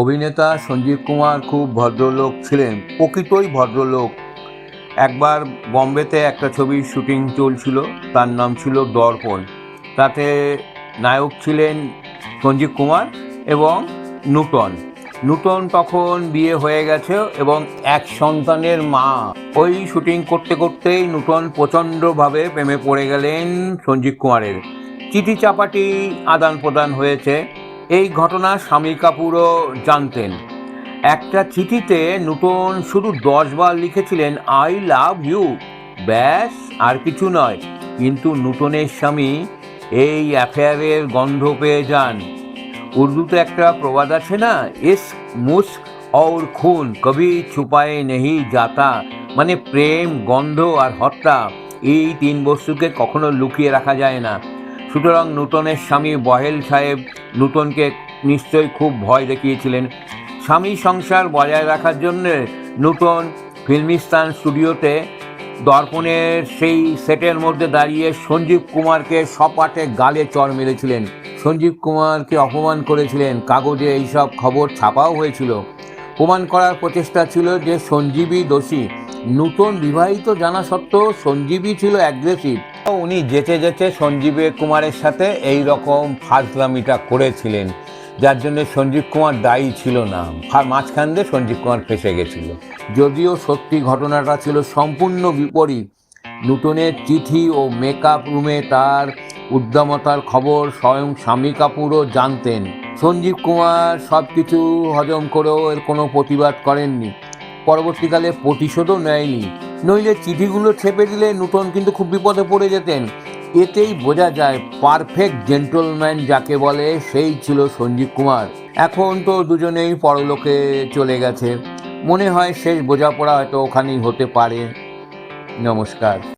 অভিনেতা সঞ্জীব কুমার খুব ভদ্রলোক ছিলেন, প্রকৃতই ভদ্রলোক। একবার বম্বেতে একটা ছবির শুটিং চলছিল, তার নাম ছিল দর্পণ। তাতে নায়ক ছিলেন সঞ্জীব কুমার এবং নূতন নূতন তখন বিয়ে হয়ে গেছে এবং এক সন্তানের মা। ওই শুটিং করতে করতেই নূতন প্রচণ্ডভাবে প্রেমে পড়ে গেলেন সঞ্জীব কুমারের। চিঠি চাপাটি আদান প্রদান হয়েছে। এই ঘটনা স্বামী কাপুরও জানতেন। একটা চিঠিতে নূতন শুধু দশবার লিখেছিলেন, আই লাভ ইউ। ব্যাস, আর কিছু নয়। কিন্তু নূতনের স্বামী এই অ্যাফেয়ারের গন্ধ পেয়ে যান। উর্দুতে একটা প্রবাদ আছে না? ইস মুস্ক और খুন, কবি ছুপায়ে নেহি যাতা। মানে প্রেম, গন্ধ আর হত্যা, এই তিন বস্তুকে কখনো লুকিয়ে রাখা যায় না। সুতরাং নূতনের স্বামী বহেল সাহেব নূতনকে নিশ্চয়ই খুব ভয় দেখিয়েছিলেন। স্বামী সংসার বজায় রাখার জন্য নূতন ফিল্মিস্তান স্টুডিওতে দর্পণের সেই সেটের মধ্যে দাঁড়িয়ে সঞ্জীব কুমারকে সপাটে গালে চর মেরেছিলেন। সঞ্জীব কুমারকে অপমান করেছিলেন। কাগজে এইসব খবর ছাপাও হয়েছিল। প্রমাণ করার প্রচেষ্টা ছিল যে সঞ্জীবই দোষী। নূতন বিবাহিত জানা সত্ত্বেও সঞ্জীবই ছিল অ্যাগ্রেসিভ। উনি যেতে যেতে সঞ্জীব কুমারের সাথে এই রকম ফাজলামিটা করেছিলেন, যার জন্য সঞ্জীব কুমার দায়ী ছিল না। মাঝখান দিয়ে সঞ্জীব কুমার ফেসে গেছিল। যদিও সত্যি ঘটনাটা ছিল সম্পূর্ণ বিপরীত। নূতনের চিঠি ও মেকআপ রুমে তার উদ্দামতার খবর স্বয়ং স্বামী কাপুরও জানতেন। সঞ্জীব কুমার সব কিছু হজম করেও এর কোনো প্রতিবাদ করেননি। পরবর্তীকালে প্রতিশোধও নেয়নি। নইলে চিঠিগুলো ছেপে দিলে নূতন কিন্তু খুব বিপদে পড়ে যেতেন। এতেই বোঝা যায় পারফেক্ট জেন্টলম্যান যাকে বলে সেই ছিল সঞ্জীব কুমার। এখন তো দুজনেই পরলোকে চলে গেছে। মনে হয় শেষ বোঝাপড়া হয়তো ওখানেই হতে পারে। নমস্কার।